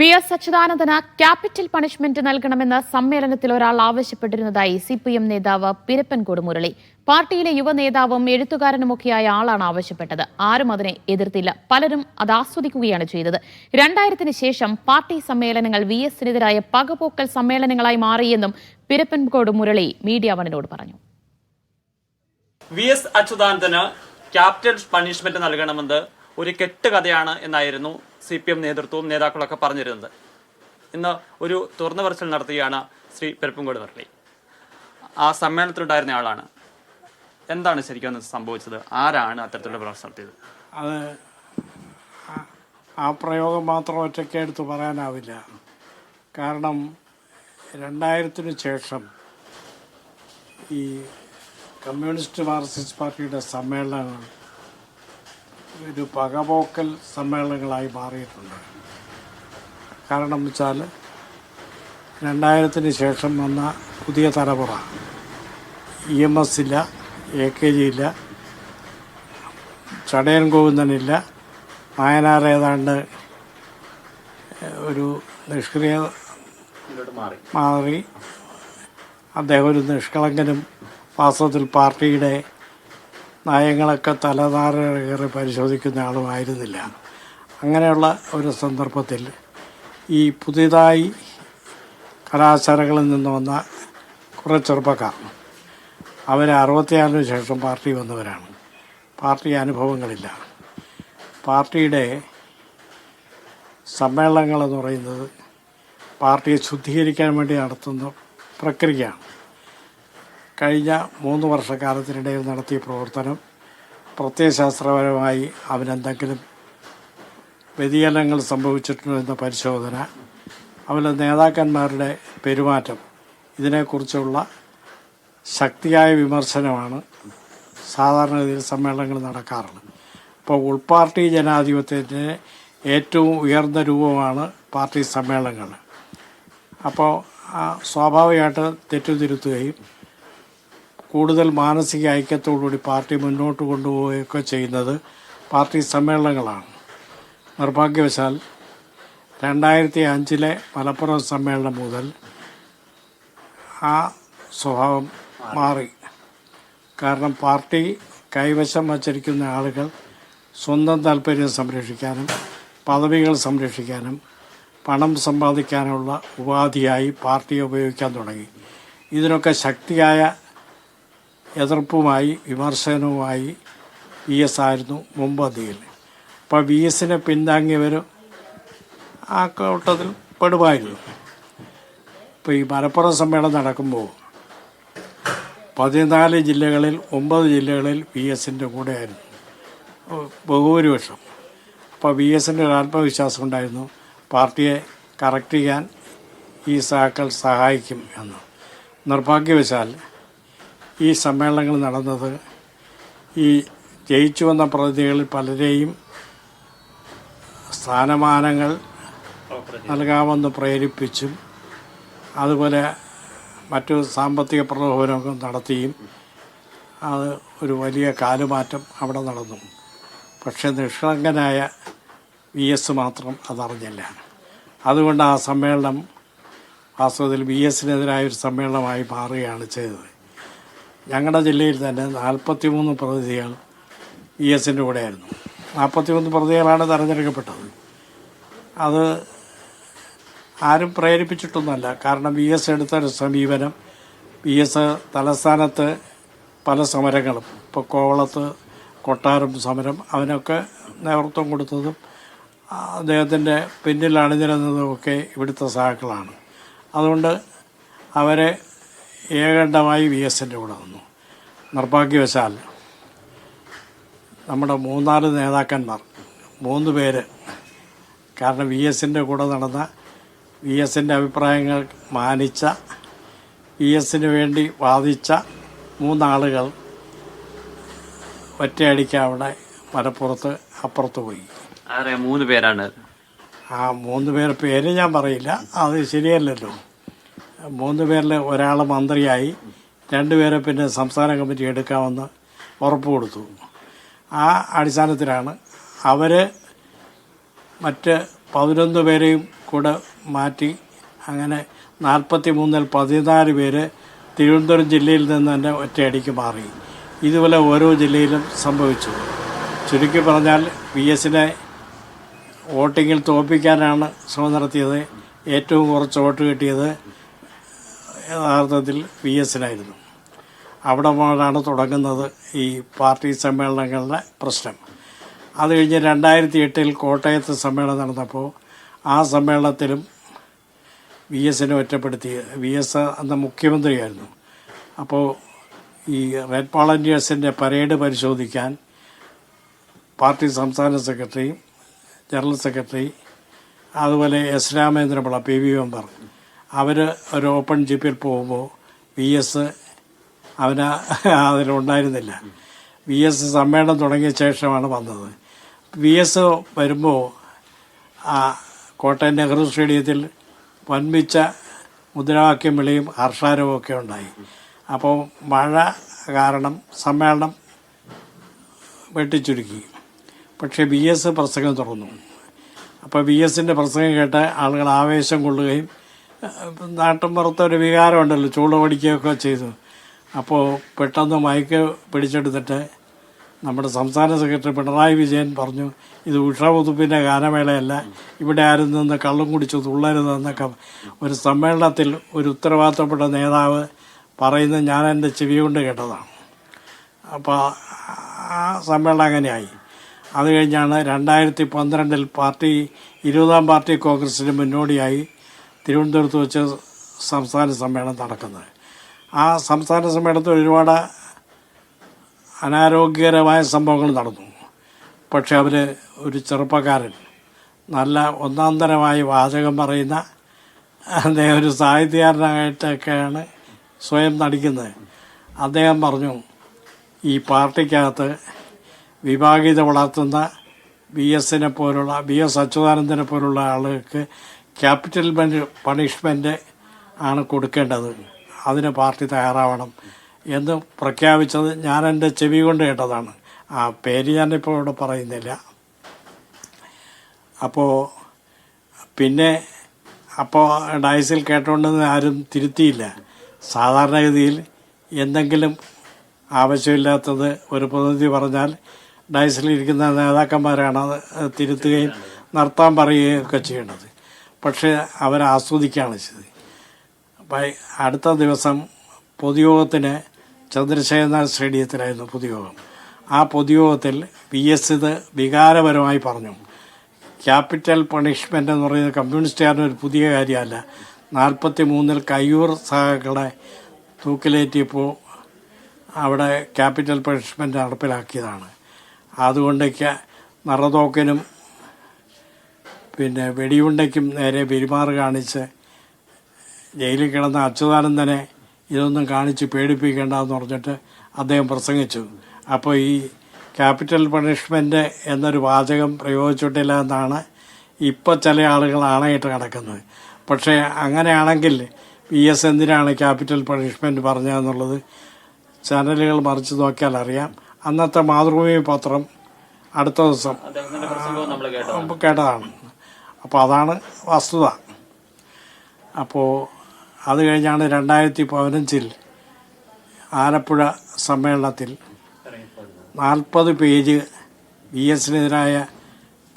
V S അച്യുതാനന്ദന് capital punishment നൽകണമെന്ന് സമ്മേളനത്തിൽ ഒരാൾ ആവശ്യപ്പെട്ടിരുന്നതായി സി പി എം നേതാവ് പിരപ്പൻകോട് മുരളി. പാർട്ടിയിലെ യുവനേതാവും എഴുത്തുകാരനുമൊക്കെയായ ആളാണ് ആവശ്യപ്പെട്ടത്. ആരും അതിനെ എതിർത്തില്ല. പലരും അത് ആസ്വദിക്കുകയാണ് ചെയ്തത്. രണ്ടായിരത്തിന് ശേഷം പാർട്ടി സമ്മേളനങ്ങൾ വി എസിനെതിരായ പകപോക്കൽ സമ്മേളനങ്ങളായി മാറിയെന്നും പിരപ്പൻകോട് മുരളി മീഡിയ വണിനോട് പറഞ്ഞു. വി എസ് അച്യുതാനന്ദന് ക്യാപിറ്റൽ പണിഷ്മെന്റ് നൽകണമെന്ന് ഒരു കെട്ടുകഥയാണ് എന്നായിരുന്നു സി പി എം നേതൃത്വവും നേതാക്കളൊക്കെ പറഞ്ഞിരുന്നത്. ഇന്ന് ഒരു തുറന്ന പറച്ചിൽ നടത്തുകയാണ് ശ്രീ പെരുപ്പുംകോട് മുരളി. ആ സമ്മേളനത്തിലുണ്ടായിരുന്ന ആളാണ്. എന്താണ് ശരിക്കും അന്ന് സംഭവിച്ചത്? ആരാണ് അത്തരത്തിലുള്ള പ്രവർത്തനം നടത്തിയത്? അത് ആ- പ്രയോഗം മാത്രം ഒറ്റയ്ക്ക് എടുത്ത് പറയാനാവില്ല. കാരണം രണ്ടായിരത്തിന് ശേഷം ഈ കമ്മ്യൂണിസ്റ്റ് മാർക്സിസ്റ്റ് പാർട്ടിയുടെ സമ്മേളനങ്ങൾ ഒരു പകപോക്കൽ സമ്മേളനങ്ങളായി മാറിയിട്ടുണ്ട്. കാരണം വെച്ചാൽ രണ്ടായിരത്തിന് ശേഷം വന്ന പുതിയ തലമുറ ഇ എം എസ് ഇല്ല എ കെ ജി ഇല്ല ചടയൻ ഗോവിന്ദനില്ല നായനാർ ഏതാണ്ട് ഒരു നിഷ്ക്രിയ മാറി. അദ്ദേഹം ഒരു നിഷ്കളങ്കനും വാസ്തവത്തിൽ പാർട്ടിയുടെ നയങ്ങളൊക്കെ തലതാറേറി പരിശോധിക്കുന്ന ആളുമായിരുന്നില്ല. അങ്ങനെയുള്ള ഒരു സന്ദർഭത്തിൽ ഈ പുതിയതായി കലാശാലകളിൽ നിന്ന് വന്ന കുറേ ചെറുപ്പക്കാർ അവർ അറുപത്തിയാറിന് ശേഷം പാർട്ടി വന്നവരാണ്. പാർട്ടി അനുഭവങ്ങളില്ല. പാർട്ടിയുടെ സമ്മേളനങ്ങളെന്ന് പറയുന്നത് പാർട്ടിയെ ശുദ്ധീകരിക്കാൻ വേണ്ടി നടത്തുന്ന പ്രക്രിയയാണ്. കഴിഞ്ഞ മൂന്ന് വർഷക്കാലത്തിനിടയിൽ നടത്തിയ പ്രവർത്തനം പ്രത്യയശാസ്ത്രപരമായി അവനെന്തെങ്കിലും വ്യതിയാനങ്ങൾ സംഭവിച്ചിട്ടുണ്ടോ എന്ന പരിശോധന അവരുടെ നേതാക്കന്മാരുടെ പെരുമാറ്റം ഇതിനെക്കുറിച്ചുള്ള ശക്തിയായ വിമർശനമാണ് സാധാരണഗതിയിൽ സമ്മേളനങ്ങൾ നടക്കാറുള്ളത്. അപ്പോൾ ഉൾപാർട്ടി ജനാധിപത്യത്തിന്റെ ഏറ്റവും ഉയർന്ന രൂപമാണ് പാർട്ടി സമ്മേളനങ്ങൾ. അപ്പോൾ സ്വാഭാവികമായിട്ട് തെറ്റുതിരുത്തുകയും കൂടുതൽ മാനസിക ഐക്യത്തോടുകൂടി പാർട്ടി മുന്നോട്ട് കൊണ്ടുപോവുകയൊക്കെ ചെയ്യുന്നത് പാർട്ടി സമ്മേളനങ്ങളാണ്. നിർഭാഗ്യവശാൽ രണ്ടായിരത്തി അഞ്ചിലെ മലപ്പുറം സമ്മേളനം മുതൽ ആ സ്വഭാവം മാറി. കാരണം പാർട്ടി കൈവശം വച്ചിരിക്കുന്ന ആളുകൾ സ്വന്തം താല്പര്യം സംരക്ഷിക്കാനും പദവികൾ സംരക്ഷിക്കാനും പണം സമ്പാദിക്കാനുള്ള ഉപാധിയായി പാർട്ടിയെ ഉപയോഗിക്കാൻ തുടങ്ങി. ഇതിനൊക്കെ ശക്തിയായ എതിർപ്പുമായി വിമർശനവുമായി വി എസ് ആയിരുന്നു മുമ്പന്തിയിൽ അപ്പോൾ വി എസിനെ പിന്താങ്ങിയവർ ആ കൂട്ടത്തിൽ പെടുമായിരുന്നു. ഇപ്പോൾ ഈ മലപ്പുറം സമ്മേളനം നടക്കുമ്പോൾ പതിനാല് ജില്ലകളിൽ ഒമ്പത് ജില്ലകളിൽ വി എസിന്റെ കൂടെയായിരുന്നു. ബഹുഭൂരിപക്ഷം. അപ്പോൾ വി എസിന്റെ ഒരു ആത്മവിശ്വാസം ഉണ്ടായിരുന്നു. പാർട്ടിയെ കറക്റ്റ് ചെയ്യാൻ ഈ സഹാക്കൾ സഹായിക്കും എന്ന്. നിർഭാഗ്യവശാൽ ഈ സമ്മേളനങ്ങൾ നടന്നത്. ഈ ജയിച്ചു വന്ന പ്രതിനിധികളിൽ പലരെയും സ്ഥാനമാനങ്ങൾ നൽകാമെന്ന് പ്രേരിപ്പിച്ചും അതുപോലെ മറ്റു സാമ്പത്തിക പ്രലോഭനമൊക്കെ നടത്തിയും അത് ഒരു വലിയ കാലുമാറ്റം അവിടെ നടന്നു. പക്ഷെ നിഷ്കളങ്കനായ വി എസ് മാത്രം അതറിഞ്ഞില്ല. അതുകൊണ്ട് ആ സമ്മേളനം വാസ്തവത്തിൽ വി എസിനെതിരായ ഒരു സമ്മേളനമായി മാറുകയാണ് ചെയ്തത്. ഞങ്ങളുടെ ജില്ലയിൽ തന്നെ നാൽപ്പത്തി മൂന്ന് പ്രതിനിധികൾ ഇ എസിന്റെ കൂടെയായിരുന്നു. നാൽപ്പത്തി മൂന്ന് പ്രതികളാണ് തെരഞ്ഞെടുക്കപ്പെട്ടത്. അത് ആരും പ്രേരിപ്പിച്ചിട്ടൊന്നുമല്ല. കാരണം ബി എസ് എടുത്ത ഒരു സമീപനം ബി എസ് തലസ്ഥാനത്ത് പല സമരങ്ങളും ഇപ്പോൾ കോവളത്ത് കൊട്ടാരം സമരം അതിനൊക്കെ നേതൃത്വം കൊടുത്തതും അദ്ദേഹത്തിന്റെ പിന്നിൽ അണിനിരന്നതുമൊക്കെ ഇവിടുത്തെ സഹാക്കളാണ് അതുകൊണ്ട് അവരെ ഏകണ്ഠമായി വി എസിന്റെ കൂടെ നിന്നു. നിർഭാഗ്യവശാൽ നമ്മുടെ മൂന്നാൽ നേതാക്കന്മാർ മൂന്ന് പേര് കാരണം വി എസിന്റെ കൂടെ നടന്ന വി എസിന്റെ അഭിപ്രായങ്ങൾ മാനിച്ച വി എസിന് വേണ്ടി വാദിച്ച മൂന്നാളുകൾ ഒറ്റയടിക്ക് അവിടെ മലപ്പുറത്ത് അപ്പുറത്ത് പോയി. ആരെ? മൂന്ന് പേരാണ്. ആ മൂന്ന് പേർ പേര് ഞാൻ പറയില്ല. അത് ശരിയല്ലല്ലോ. മൂന്ന് പേരിൽ ഒരാൾ മന്ത്രിയായി. രണ്ടുപേരെ പിന്നെ സംസ്ഥാന കമ്മിറ്റി എടുക്കാമെന്ന് ഉറപ്പ് കൊടുത്തു. ആ അടിസ്ഥാനത്തിലാണ് അവർ മറ്റ് പതിനൊന്ന് പേരെയും കൂടെ മാറ്റി അങ്ങനെ നാൽപ്പത്തി മൂന്നിൽ പതിനാല് പേര് തിരുവനന്തപുരം ജില്ലയിൽ നിന്ന് തന്നെ ഒറ്റയടിക്ക് മാറി. ഇതുപോലെ ഓരോ ജില്ലയിലും സംഭവിച്ചു. ചുരുക്കി പറഞ്ഞാൽ പി എസിനെ വോട്ടിങ്ങിൽ തോൽപ്പിക്കാനാണ് ശ്രമം നടത്തിയത്. ഏറ്റവും കുറച്ച് വോട്ട് കിട്ടിയത് യഥാർത്ഥത്തിൽ പി എസിനായിരുന്നു അവിടെ മുതലാണ് തുടങ്ങുന്നത് ഈ പാർട്ടി സമ്മേളനങ്ങളുടെ പ്രശ്നം. അത് കഴിഞ്ഞ് രണ്ടായിരത്തി എട്ടിൽ കോട്ടയത്ത് സമ്മേളനം നടന്നപ്പോൾ ആ സമ്മേളനത്തിലും വി എസിനെ ഒറ്റപ്പെടുത്തി. വി എസ് അന്ന് മുഖ്യമന്ത്രിയായിരുന്നു. അപ്പോൾ ഈ റെഡ് വോളണ്ടിയേഴ്സിന്റെ പരേഡ് പരിശോധിക്കാൻ പാർട്ടി സംസ്ഥാന സെക്രട്ടറി ജനറൽ സെക്രട്ടറി അതുപോലെ S Ramendrapillai P V member അവർ ഒരു ഓപ്പൺ ജീപ്പിൽ പോകുമ്പോൾ വി എസ് അവന് അതിലുണ്ടായിരുന്നില്ല. വി എസ് സമ്മേളനം തുടങ്ങിയ ശേഷമാണ് വന്നത്. വി എസ് വരുമ്പോൾ ആ കോട്ടയം നെഹ്റു സ്റ്റേഡിയത്തിൽ വൻപിച്ച മുദ്രാവാക്യം വിളിയും ഹർഷാരവും ഒക്കെ ഉണ്ടായി. അപ്പോൾ മഴ കാരണം സമ്മേളനം വെട്ടിച്ചുരുക്കി. പക്ഷേ ബി എസ് പ്രസംഗം തുറന്നു. അപ്പോൾ ബി എസിന്റെ പ്രസംഗം കേട്ട് ആളുകൾ ആവേശം കൊള്ളുകയും ഏഹ്, നാട്ടും പുറത്തൊരു വികാരമുണ്ടല്ലോ ചൂട് പഠിക്കുകയൊക്കെ ചെയ്തു. അപ്പോൾ പെട്ടെന്ന് മയക്ക് പിടിച്ചെടുത്തിട്ട് നമ്മുടെ സംസ്ഥാന സെക്രട്ടറി പിണറായി വിജയൻ പറഞ്ഞു ഇത് ഉഷാവുതുപ്പിന്റെ ഗാനമേളയല്ല ഇവിടെ ആരും നിന്ന് കള്ളും കുടിച്ചു തുള്ളരുതെന്നൊക്കെ ഒരു സമ്മേളനത്തിൽ ഒരു ഉത്തരവാദിത്തപ്പെട്ട നേതാവ് പറയുന്നത് ഞാൻ എന്റെ ചെവി കൊണ്ട് കേട്ടതാണ്. അപ്പോൾ ആ സമ്മേളനം അങ്ങനെയായി. അത് കഴിഞ്ഞാണ് രണ്ടായിരത്തി പന്ത്രണ്ടിൽ പാർട്ടി ഇരുപതാം പാർട്ടി കോൺഗ്രസിന് മുന്നോടിയായി തിരുവനന്തപുരത്ത് വെച്ച് സംസ്ഥാന സമ്മേളനം നടക്കുന്നത്. ആ സംസ്ഥാന സമ്മേളനത്തിൽ ഒരുപാട് അനാരോഗ്യകരമായ സംഭവങ്ങൾ നടന്നു. പക്ഷേ അവർ ഒരു ചെറുപ്പക്കാരൻ നല്ല ഒന്നാന്തരമായി വാചകം പറയുന്ന അദ്ദേഹം ഒരു സാഹിത്യകാരനായിട്ടൊക്കെയാണ് സ്വയം നടിക്കുന്നത്. അദ്ദേഹം പറഞ്ഞു ഈ പാർട്ടിക്കകത്ത് വിഭാഗീയത വളർത്തുന്ന ബി എസിനെ പോലുള്ള ബി എസ് അച്യുതാനന്ദനെ പോലുള്ള ആളുകൾക്ക് ക്യാപിറ്റൽ പണിഷ്മെന്റ് ആണ് കൊടുക്കേണ്ടത്. അതിന് പാർട്ടി തയ്യാറാവണം എന്ന് പ്രഖ്യാപിച്ചത് ഞാൻ എന്റെ ചെവി കൊണ്ട് കേട്ടതാണ്. ആ പേര് ഞാനിപ്പോൾ ഇവിടെ പറയുന്നില്ല. അപ്പോൾ പിന്നെ അപ്പോൾ ഡയസിൽ കേട്ടോണ്ടെന്ന് ആരും തിരുത്തിയില്ല. സാധാരണഗതിയിൽ എന്തെങ്കിലും ആവശ്യമില്ലാത്തത് ഒരു പ്രതിനിധി പറഞ്ഞാൽ ഡയസിലിരിക്കുന്ന നേതാക്കന്മാരാണ് അത് തിരുത്തുകയും നടത്താൻ പറയുകയും ഒക്കെ ചെയ്യേണ്ടത്. പക്ഷേ അവർ ആസ്വദിക്കുകയാണ് ചെയ്തത്. അടുത്ത ദിവസം പൊതുയോഗത്തിന് ചന്ദ്രശേഖരനാൽ സ്റ്റേഡിയത്തിലായിരുന്നു പൊതുയോഗം. ആ പൊതുയോഗത്തിൽ പി എസ് ഇത് വികാരപരമായി പറഞ്ഞു. ക്യാപിറ്റൽ പണിഷ്മെന്റ് എന്ന് പറയുന്നത് കമ്മ്യൂണിസ്റ്റുകാരുടെ ഒരു പുതിയ കാര്യമല്ല. നാൽപ്പത്തി മൂന്നിൽ കയ്യൂർ സഹാക്കളെ തൂക്കിലേറ്റിയപ്പോൾ അവിടെ ക്യാപിറ്റൽ പണിഷ്മെന്റ് നടപ്പിലാക്കിയതാണ്. അതുകൊണ്ട് നറതോക്കിനും പിന്നെ വെടിയുണ്ടയ്ക്കും നേരെ പെരുമാറ് കാണിച്ച് ജയിലിൽ കിടന്ന അച്യുതാനന്ദനെ ഇതൊന്നും കാണിച്ച് പേടിപ്പിക്കേണ്ടെന്ന് പറഞ്ഞിട്ട് അദ്ദേഹം പ്രസംഗിച്ചു. അപ്പോൾ ഈ ക്യാപിറ്റൽ പണിഷ്മെന്റ് എന്നൊരു വാചകം പ്രയോഗിച്ചിട്ടില്ല എന്നാണ് ഇപ്പോൾ ചില ആളുകൾ ആണയിട്ട് കിടക്കുന്നത്. പക്ഷേ അങ്ങനെയാണെങ്കിൽ പി എസ് എന്തിനാണ് ക്യാപിറ്റൽ പണിഷ്മെന്റ് പറഞ്ഞതെന്നുള്ളത് ചാനലുകൾ മറിച്ച് നോക്കിയാൽ അറിയാം. അന്നത്തെ മാതൃഭൂമി പത്രം അടുത്ത ദിവസം കേട്ടതാണ്. അപ്പോൾ അതാണ് വസ്തുത. അപ്പോൾ അത് കഴിഞ്ഞാണ് രണ്ടായിരത്തി പതിനഞ്ചിൽ ആലപ്പുഴ സമ്മേളനത്തിൽ നാൽപ്പത് പേജ് വി എസിനെതിരായ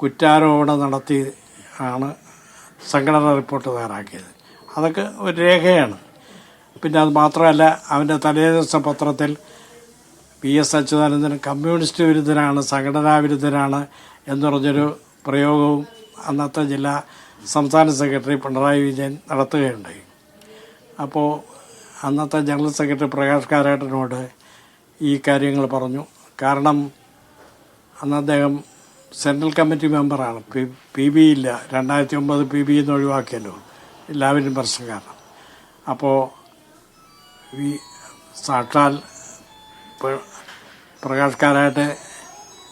കുറ്റാരോപണം നടത്തി ആണ് സംഘടനാ റിപ്പോർട്ട് തയ്യാറാക്കിയത്. അതൊക്കെ ഒരു രേഖയാണ്. പിന്നെ അത് മാത്രമല്ല അവന്റെ തലേദിവസ പത്രത്തിൽ പി എസ് അച്യുതാനന്ദൻ കമ്മ്യൂണിസ്റ്റ് വിരുദ്ധനാണ് സംഘടനാ വിരുദ്ധനാണ് എന്ന് പറഞ്ഞൊരു പ്രയോഗവും അന്നത്തെ ജില്ലാ സംസ്ഥാന സെക്രട്ടറി പിണറായി വിജയൻ നടത്തുകയുണ്ടായി. അപ്പോൾ അന്നത്തെ ജനറൽ സെക്രട്ടറി പ്രകാശ് കാരാട്ടനോട് ഈ കാര്യങ്ങൾ പറഞ്ഞു. കാരണം അന്ന് അദ്ദേഹം സെൻട്രൽ കമ്മിറ്റി മെമ്പറാണ്. പി പി ബി ഇല്ല. രണ്ടായിരത്തി ഒമ്പത് പി ബി എന്ന് ഒഴിവാക്കിയല്ലോ. എല്ലാവരും പ്രശ്നം കാരണം അപ്പോൾ ഈ സാക്ഷാൽ പ്ര- പ്രകാശ് കാരാട്ട്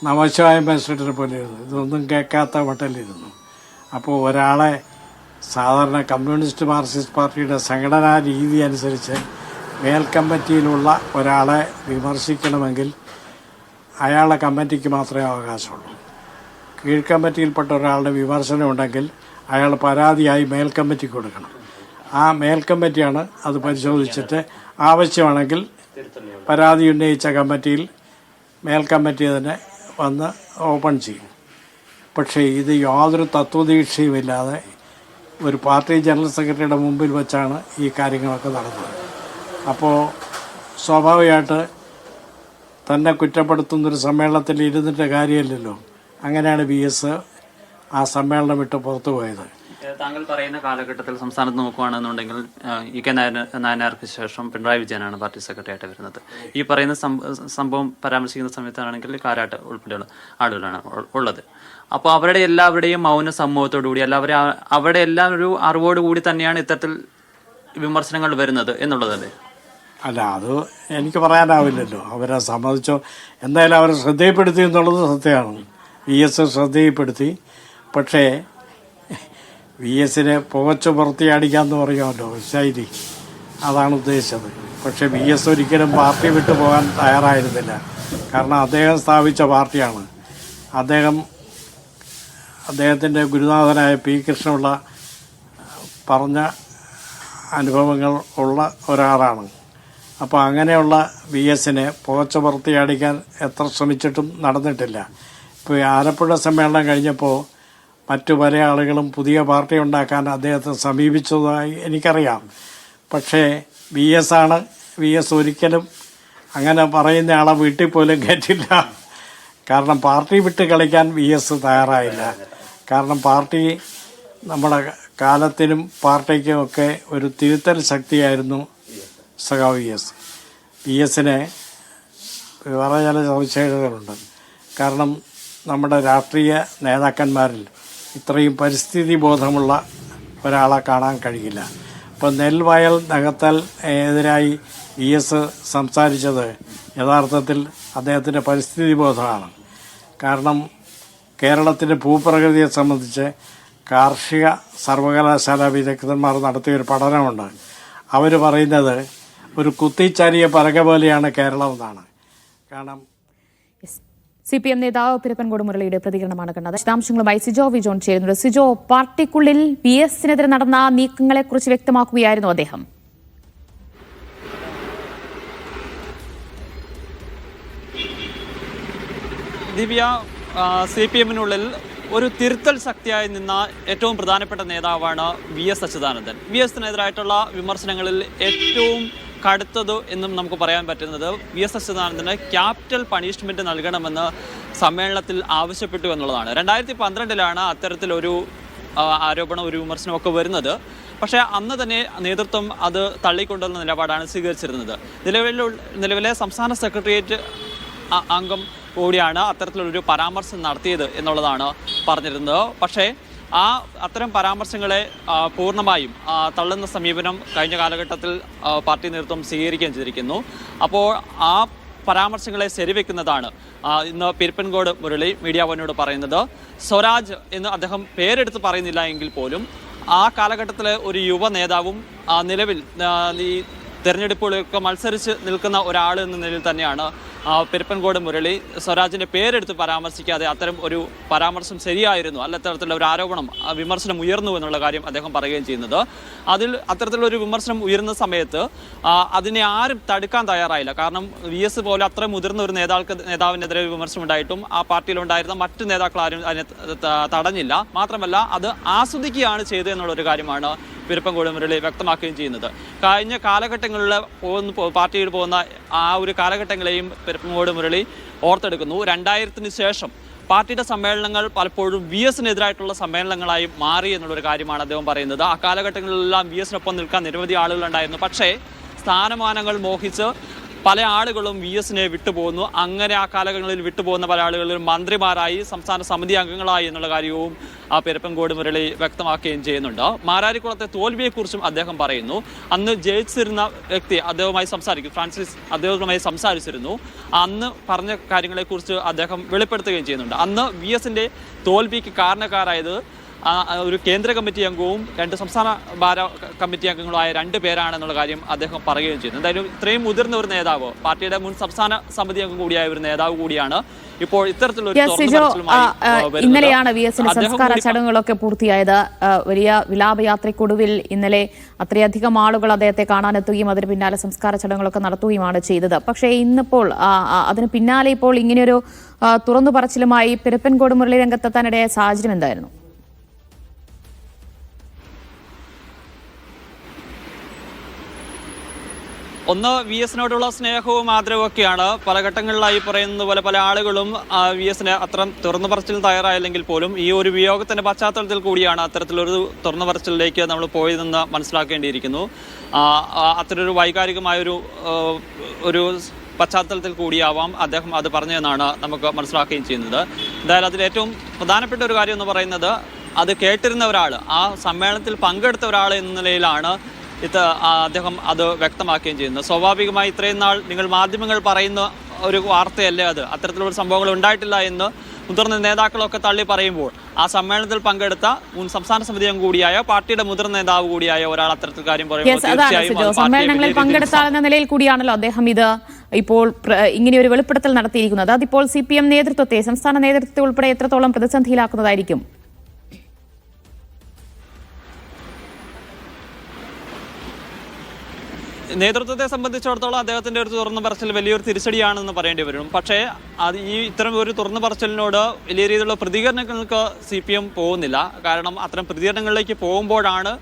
നമശിവായ മജിസ്ട്രേറ്റിനെ പോലെ ഇരുന്നു. ഇതൊന്നും കേൾക്കാത്ത വട്ടലിരുന്നു അപ്പോൾ ഒരാളെ സാധാരണ കമ്മ്യൂണിസ്റ്റ് മാർക്സിസ്റ്റ് പാർട്ടിയുടെ സംഘടനാ രീതി അനുസരിച്ച് മേൽ കമ്മിറ്റിയിലുള്ള ഒരാളെ വിമർശിക്കണമെങ്കിൽ അയാളെ കമ്മിറ്റിക്ക് മാത്രമേ അവകാശമുള്ളൂ. കീഴ്ക്കമ്മിറ്റിയിൽപ്പെട്ട ഒരാളുടെ വിമർശനം ഉണ്ടെങ്കിൽ അയാൾ പരാതിയായി മേൽക്കമ്മിറ്റിക്ക് കൊടുക്കണം. ആ മേൽക്കമ്മിറ്റിയാണ് അത് പരിശോധിച്ചിട്ട് ആവശ്യമാണെങ്കിൽ പരാതി ഉന്നയിച്ച കമ്മിറ്റിയിൽ മേൽക്കമ്മിറ്റി തന്നെ വന്ന് ഓപ്പൺ ചെയ്യും. പക്ഷേ ഇത് യാതൊരു തത്വദീക്ഷയുമില്ലാതെ ഒരു പാർട്ടി ജനറൽ സെക്രട്ടറിയുടെ മുമ്പിൽ വെച്ചാണ് ഈ കാര്യങ്ങളൊക്കെ നടന്നത്. അപ്പോൾ സ്വാഭാവികമായിട്ട് തന്നെ കുറ്റപ്പെടുത്തുന്നൊരു സമ്മേളനത്തിൽ ഇരുന്നിട്ട് കാര്യമില്ലല്ലോ. അങ്ങനെയാണ് ബി എസ് ആ സമ്മേളനം വിട്ട് പുറത്തു പോയത് താങ്കൾ പറയുന്ന കാലഘട്ടത്തിൽ സംസ്ഥാനത്ത് നോക്കുകയാണെന്നുണ്ടെങ്കിൽ ഇ കെ നായനാർക്ക് ശേഷം പിണറായി വിജയനാണ് പാർട്ടി സെക്രട്ടറി ആയിട്ട് വരുന്നത്. ഈ പറയുന്ന സംഭ- സംഭവം പരാമർശിക്കുന്ന സമയത്താണെങ്കിൽ കാരാട്ട് ഉൾപ്പെടെയുള്ള ആളുകളാണ് ഉള്ളത്. അപ്പോൾ അവരുടെ എല്ലാവരുടെയും മൗന സമൂഹത്തോടു കൂടി എല്ലാവരും അവിടെ എല്ലാം ഒരു അറിവോട് കൂടി തന്നെയാണ് ഇത്തരത്തിൽ വിമർശനങ്ങൾ വരുന്നത് എന്നുള്ളതല്ലേ? അല്ല അത് എനിക്ക് പറയാനാവില്ലല്ലോ. അവരെ സമ്മതിച്ചോ എന്തായാലും അവരെ ശ്രദ്ധയിൽപ്പെടുത്തി എന്നുള്ളത് സത്യമാണ്. വി എസ് ശ്രദ്ധയിൽപ്പെടുത്തി. പക്ഷേ വി എസിനെ പുകച്ചു പുറത്തിയാടിക്കാന്ന് പറയുമല്ലോ ശൈലി അതാണ് ഉദ്ദേശിച്ചത്. പക്ഷേ വി എസ് ഒരിക്കലും പാർട്ടി വിട്ടു പോകാൻ തയ്യാറായിരുന്നില്ല. കാരണം അദ്ദേഹം സ്ഥാപിച്ച പാർട്ടിയാണ്. അദ്ദേഹം അദ്ദേഹത്തിന്റെ ഗുരുനാഥനായ പി കൃഷ്ണപിള്ള പറഞ്ഞ അനുഭവങ്ങൾ ഉള്ള ഒരാളാണ്. അപ്പോൾ അങ്ങനെയുള്ള വി എസിനെ പുകച്ച പുറത്തിയാടിക്കാൻ എത്ര ശ്രമിച്ചിട്ടും നടന്നിട്ടില്ല. ഇപ്പോൾ ആലപ്പുഴ സമ്മേളനം കഴിഞ്ഞപ്പോൾ മറ്റു പല ആളുകളും പുതിയ പാർട്ടി ഉണ്ടാക്കാൻ അദ്ദേഹത്തെ സമീപിച്ചതായി എനിക്കറിയാം. പക്ഷേ വി എസ് ആണ് വി എസ് ഒരിക്കലും അങ്ങനെ പറയുന്ന ആളെ വീട്ടിൽ പോലും കേട്ടില്ല. കാരണം പാർട്ടി വിട്ട് കളിക്കാൻ വി എസ് തയ്യാറായില്ല. കാരണം പാർട്ടി നമ്മുടെ കാലത്തിനും പാർട്ടിക്കും ഒക്കെ ഒരു തിരുത്തൽ ശക്തിയായിരുന്നു സഖാവ് വി എസ് വി എസിനെ വേറെ ചില സവിശേഷതകളുണ്ട്. കാരണം നമ്മുടെ രാഷ്ട്രീയ നേതാക്കന്മാരിൽ ഇത്രയും പരിസ്ഥിതി ബോധമുള്ള ഒരാളെ കാണാൻ കഴിയില്ല. അപ്പോൾ നെൽവയൽ നകത്തൽ എതിരായി ഇ എസ് സംസാരിച്ചത് യഥാർത്ഥത്തിൽ അദ്ദേഹത്തിന്റെ പരിസ്ഥിതി ബോധമാണ് കാരണം കേരളത്തിന്റെ ഭൂപ്രകൃതിയെ സംബന്ധിച്ച് കാർഷിക സർവകലാശാല വിദഗ്ധന്മാർ നടത്തിയൊരു പഠനമുണ്ട്. അവർ പറയുന്നത് ഒരു കുത്തിച്ചാരിയ പലക പോലെയാണ് കേരളം എന്നാണ്. കാരണം സി പി എം നേതാവ് പിരപ്പൻകോട് മുരളിയുടെ പ്രതികരണമാണ് കണ്ടത്. വിശദാംശങ്ങളുമായി സിജോ വി ജോൺ ചേരുന്നത് സിജോ പാർട്ടിക്കുള്ളിൽ വി എസിനെതിരെ നടന്ന നീക്കങ്ങളെക്കുറിച്ച് വ്യക്തമാക്കുകയായിരുന്നു അദ്ദേഹം. ദിവ്യ സി പി എമ്മിനുള്ളിൽ ഒരു തിരുത്തൽ ശക്തിയായി നിന്ന ഏറ്റവും പ്രധാനപ്പെട്ട നേതാവാണ് വി എസ് അച്യുതാനന്ദൻ. വി എസിനെതിരായിട്ടുള്ള വിമർശനങ്ങളിൽ ഏറ്റവും കടുത്തത് എന്നും നമുക്ക് പറയാൻ പറ്റുന്നത് വി എസ് അച്യുതാനന്ദന് ക്യാപിറ്റൽ പണിഷ്മെന്റ് നൽകണമെന്ന് സമ്മേളനത്തിൽ ആവശ്യപ്പെട്ടു എന്നുള്ളതാണ്. രണ്ടായിരത്തി പന്ത്രണ്ടിലാണ് അത്തരത്തിലൊരു ആരോപണം ഒരു വിമർശനമൊക്കെ വരുന്നത്. പക്ഷേ അന്ന് തന്നെ നേതൃത്വം അത് തള്ളിക്കൊണ്ടുവന്ന നിലപാടാണ് സ്വീകരിച്ചിരുന്നത്. നിലവിലുള്ള നിലവിലെ സംസ്ഥാന സെക്രട്ടേറിയറ്റ് അംഗം കൂടിയാണ് അത്തരത്തിലൊരു പരാമർശം നടത്തിയത് എന്നുള്ളതാണ് പറഞ്ഞിരുന്നത്. പക്ഷേ ആ അത്തരം പരാമർശങ്ങളെ പൂർണമായും തള്ളുന്ന സമീപനം കഴിഞ്ഞ കാലഘട്ടത്തിൽ പാർട്ടി നേതൃത്വം സ്വീകരിക്കുകയും ചെയ്തിരിക്കുന്നു. അപ്പോൾ ആ പരാമർശങ്ങളെ ശരിവെക്കുന്നതാണ് ഇന്ന് പെരുപ്പൻകോട് മുരളി മീഡിയ വനോട് പറയുന്നത്. സ്വരാജ് എന്ന് അദ്ദേഹം പേരെടുത്ത് പറയുന്നില്ല എങ്കിൽ പോലും ആ കാലഘട്ടത്തിലെ ഒരു യുവ നേതാവും നിലവിൽ ഈ തെരഞ്ഞെടുപ്പുകളൊക്കെ മത്സരിച്ച് നിൽക്കുന്ന ഒരാൾ എന്ന നിലയിൽ തന്നെയാണ് പെരുപ്പൻകോട് മുരളി സ്വരാജിന്റെ പേരെടുത്ത് പരാമർശിക്കാതെ അത്തരം ഒരു പരാമർശം ശരിയായിരുന്നു. അല്ല അത്തരത്തിലുള്ള ഒരു ആരോപണം വിമർശനം ഉയർന്നു എന്നുള്ള കാര്യം അദ്ദേഹം പറയുകയും ചെയ്യുന്നത്. അതിൽ അത്തരത്തിലുള്ള ഒരു വിമർശനം ഉയർന്ന സമയത്ത് അതിനെ ആരും തടുക്കാൻ തയ്യാറായില്ല. കാരണം വി എസ് പോലെ അത്ര മുതിർന്ന ഒരു നേതാൾക്ക് നേതാവിനെതിരെ വിമർശനം ഉണ്ടായിട്ടും ആ പാർട്ടിയിലുണ്ടായിരുന്ന മറ്റ് നേതാക്കൾ ആരും അതിനെ തടഞ്ഞില്ല. മാത്രമല്ല അത് ആസ്വദിക്കുകയാണ് ചെയ്തത് എന്നുള്ളൊരു കാര്യമാണ് പെരുപ്പൻകോട് മുരളി വ്യക്തമാക്കുകയും ചെയ്യുന്നത്. കഴിഞ്ഞ കാലഘട്ടങ്ങളിൽ പോകുന്ന പാർട്ടിയിൽ പോകുന്ന ആ ഒരു കാലഘട്ടങ്ങളെയും പെരുപ്പൻകോട് മുരളി ഓർത്തെടുക്കുന്നു. രണ്ടായിരത്തിന് ശേഷം പാർട്ടിയുടെ സമ്മേളനങ്ങൾ പലപ്പോഴും വി എസിനെതിരായിട്ടുള്ള സമ്മേളനങ്ങളായി മാറി എന്നുള്ളൊരു കാര്യമാണ് അദ്ദേഹം പറയുന്നത്. ആ കാലഘട്ടങ്ങളിലെല്ലാം വി എസിനൊപ്പം നിൽക്കാൻ നിരവധി ആളുകളുണ്ടായിരുന്നു. പക്ഷേ സ്ഥാനമാനങ്ങൾ മോഹിച്ച് പല ആളുകളും വി എസിനെ വിട്ടുപോകുന്നു. അങ്ങനെ ആ കാലങ്ങളിൽ വിട്ടുപോകുന്ന പല ആളുകളിൽ മന്ത്രിമാരായി സംസ്ഥാന സമിതി അംഗങ്ങളായി എന്നുള്ള കാര്യവും ആ പെരപ്പൻകോട് മുരളി വ്യക്തമാക്കുകയും ചെയ്യുന്നുണ്ട്. മാരാരിക്കുളത്തെ തോൽവിയെക്കുറിച്ചും അദ്ദേഹം പറയുന്നു. അന്ന് ജയിച്ചിരുന്ന വ്യക്തി അദ്ദേഹവുമായി സംസാരിക്കും. ഫ്രാൻസിസ് അദ്ദേഹവുമായി സംസാരിച്ചിരുന്നു. അന്ന് പറഞ്ഞ കാര്യങ്ങളെക്കുറിച്ച് അദ്ദേഹം വെളിപ്പെടുത്തുകയും ചെയ്യുന്നുണ്ട്. അന്ന് വി എസിന്റെ തോൽവിക്ക് കാരണക്കാരായത് ഒരു കേന്ദ്ര കമ്മിറ്റി അംഗവും രണ്ട് സംസ്ഥാന ഭാര കമ്മിറ്റി അംഗങ്ങളുമായ രണ്ട് പേരാണെന്നുള്ള കാര്യം അദ്ദേഹം പറയുകയും ചെയ്തു. എന്തായാലും ഇത്രയും മുതിർന്ന ഒരു നേതാവ് പാർട്ടിയുടെ മുൻ സംസ്ഥാന സമിതി അംഗം കൂടിയായ ഒരു നേതാവ് കൂടിയാണ് ഇപ്പോൾ ഇത്തരത്തിലുള്ള ഇന്നലെയാണ് വി എസിന്റെ സംസ്കാര ചടങ്ങുകളൊക്കെ പൂർത്തിയായത്. വലിയ വിലാപയാത്രയ്ക്കൊടുവിൽ ഇന്നലെ അത്രയധികം ആളുകൾ അദ്ദേഹത്തെ കാണാനെത്തുകയും അതിന് പിന്നാലെ സംസ്കാര ചടങ്ങുകളൊക്കെ നടത്തുകയുമാണ് ചെയ്തത്. പക്ഷേ ഇന്നിപ്പോൾ അതിന് പിന്നാലെ ഇപ്പോൾ ഇങ്ങനെയൊരു തുറന്നു പറച്ചിലുമായി പെരുപ്പൻകോട് മുരളി രംഗത്തെത്താനിടയായ സാഹചര്യം എന്തായിരുന്നു? ഒന്ന് വി എസിനോടുള്ള സ്നേഹവും ആദരവും ഒക്കെയാണ്. പല ഘട്ടങ്ങളിലായി പറയുന്നത് പോലെ പല ആളുകളും വി എസിനെ അത്ര തുറന്നു പറച്ചിൽ തയ്യാറായില്ലെങ്കിൽ പോലും ഈ ഒരു വിയോഗത്തിന്റെ പശ്ചാത്തലത്തിൽ കൂടിയാണ് അത്തരത്തിലൊരു തുറന്നു പറച്ചിലേക്ക് നമ്മൾ പോയതെന്ന് മനസ്സിലാക്കേണ്ടിയിരിക്കുന്നു. അത്ര ഒരു അത്തരൊരു വൈകാരികമായൊരു ഒരു പശ്ചാത്തലത്തിൽ കൂടിയാവാം അദ്ദേഹം അത് പറഞ്ഞതെന്നാണ് നമുക്ക് മനസ്സിലാക്കുകയും ചെയ്യുന്നത്. എന്തായാലും അതിൽ ഏറ്റവും പ്രധാനപ്പെട്ട ഒരു കാര്യം എന്ന് പറയുന്നത് അത് കേട്ടിരുന്ന ഒരാൾ ആ സമ്മേളനത്തിൽ പങ്കെടുത്ത ഒരാൾ എന്ന നിലയിലാണ് ഇത് അദ്ദേഹം അത് വ്യക്തമാക്കുകയും ചെയ്യുന്നു. സ്വാഭാവികമായി ഇത്രയും നാൾ നിങ്ങൾ മാധ്യമങ്ങൾ പറയുന്ന ഒരു വാർത്തയല്ലേ അത്? അത്തരത്തിലുള്ള സംഭവങ്ങൾ ഉണ്ടായിട്ടില്ല എന്ന് മുതിർന്ന നേതാക്കളൊക്കെ തള്ളി പറയുമ്പോൾ ആ സമ്മേളനത്തിൽ പങ്കെടുത്ത മുൻ സംസ്ഥാന സമിതി അംഗം കൂടിയായ പാർട്ടിയുടെ മുതിർന്ന നേതാവ് കൂടിയായ ഒരാൾ അത്തരത്തിൽ കാര്യം പറയുമ്പോൾ സമ്മേളനങ്ങളിൽ പങ്കെടുത്ത നിലയിൽ കൂടിയാണല്ലോ അദ്ദേഹം ഇത് ഇപ്പോൾ ഇങ്ങനെ ഒരു വെളിപ്പെടുത്തൽ നടത്തിയിരിക്കുന്നത്. അതിപ്പോൾ സി പി എം നേതൃത്വത്തെ സംസ്ഥാന നേതൃത്വത്തെ ഉൾപ്പെടെ എത്രത്തോളം പ്രതിസന്ധിയിലാക്കുന്നതായിരിക്കും? നേതൃത്വത്തെ സംബന്ധിച്ചിടത്തോളം അദ്ദേഹത്തിന്റെ ഒരു തുറന്ന പറച്ചിൽ വലിയൊരു തിരിച്ചടിയാണെന്ന് പറയേണ്ടി വരും. പക്ഷേ അത് ഈ ഇത്തരം ഒരു തുറന്ന പറച്ചിലിനോട് വലിയ രീതിയിലുള്ള പ്രതികരണങ്ങൾക്ക് സി പി എം പോകുന്നില്ല. കാരണം അത്തരം പ്രതികരണങ്ങളിലേക്ക് പോകുമ്പോഴാണ്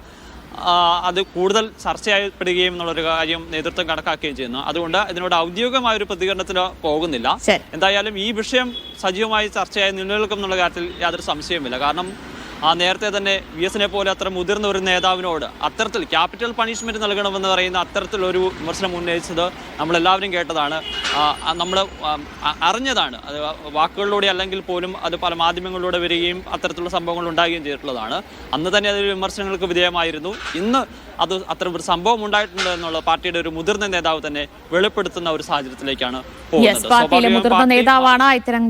അത് കൂടുതൽ ചർച്ചയായപ്പെടുകയും എന്നുള്ളൊരു കാര്യം നേതൃത്വം കണക്കാക്കുകയും ചെയ്യുന്നു. അതുകൊണ്ട് ഇതിനോട് ഔദ്യോഗികമായ ഒരു പ്രതികരണത്തിന് പോകുന്നില്ല. എന്തായാലും ഈ വിഷയം സജീവമായി ചർച്ചയായി നിലനിൽക്കും എന്നുള്ള കാര്യത്തിൽ യാതൊരു സംശയവുമില്ല. കാരണം ആ നേരത്തെ തന്നെ വി എസിനെ പോലെ അത്ര മുതിർന്ന ഒരു നേതാവിനോട് അത്തരത്തിൽ ക്യാപിറ്റൽ പണിഷ്മെന്റ് നൽകണമെന്ന് പറയുന്ന അത്തരത്തിലൊരു വിമർശനം ഉന്നയിച്ചത് നമ്മളെല്ലാവരും കേട്ടതാണ്. നമ്മൾ അറിഞ്ഞതാണ്. അത് വാക്കുകളിലൂടെ അല്ലെങ്കിൽ പോലും അത് പല മാധ്യമങ്ങളിലൂടെ വരികയും അത്തരത്തിലുള്ള സംഭവങ്ങൾ ഉണ്ടാകുകയും ചെയ്തിട്ടുള്ളതാണ്. അന്ന് തന്നെ അതിൽ വിമർശനങ്ങൾക്ക് വിധേയമായിരുന്നു. ഇന്ന് അത് അത്ര ഒരു സംഭവം ഉണ്ടായിട്ടുണ്ട് എന്നുള്ള പാർട്ടിയുടെ ഒരു മുതിർന്ന നേതാവ് തന്നെ വെളിപ്പെടുത്തുന്ന ഒരു സാഹചര്യത്തിലേക്കാണ് യെസ് പാർട്ടിയിലെ മുതിർന്ന നേതാവാണ് ഇത്തരം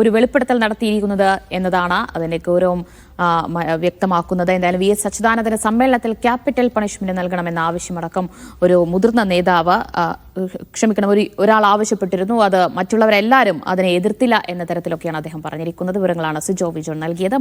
ഒരു വെളിപ്പെടുത്തൽ നടത്തിയിരിക്കുന്നത് എന്നതാണ് അതിന്റെ ഗൗരവം വ്യക്തമാക്കുന്നത്. എന്തായാലും വി എസ് സച്ചിദാനന്ദന്റെ സമ്മേളനത്തിൽ ക്യാപിറ്റൽ പണിഷ്മെന്റ് നൽകണമെന്ന ആവശ്യമടക്കം ഒരു മുതിർന്ന നേതാവ് ക്ഷമിക്കണം ഒരു ഒരാൾ ആവശ്യപ്പെട്ടിരുന്നു. അത് മറ്റുള്ളവരെല്ലാവരും അതിനെ എതിർത്തില്ല എന്ന തരത്തിലൊക്കെയാണ് അദ്ദേഹം പറഞ്ഞിരിക്കുന്നത്. വിവരങ്ങളാണ് സിജോ വിജോൺ നൽകിയത്.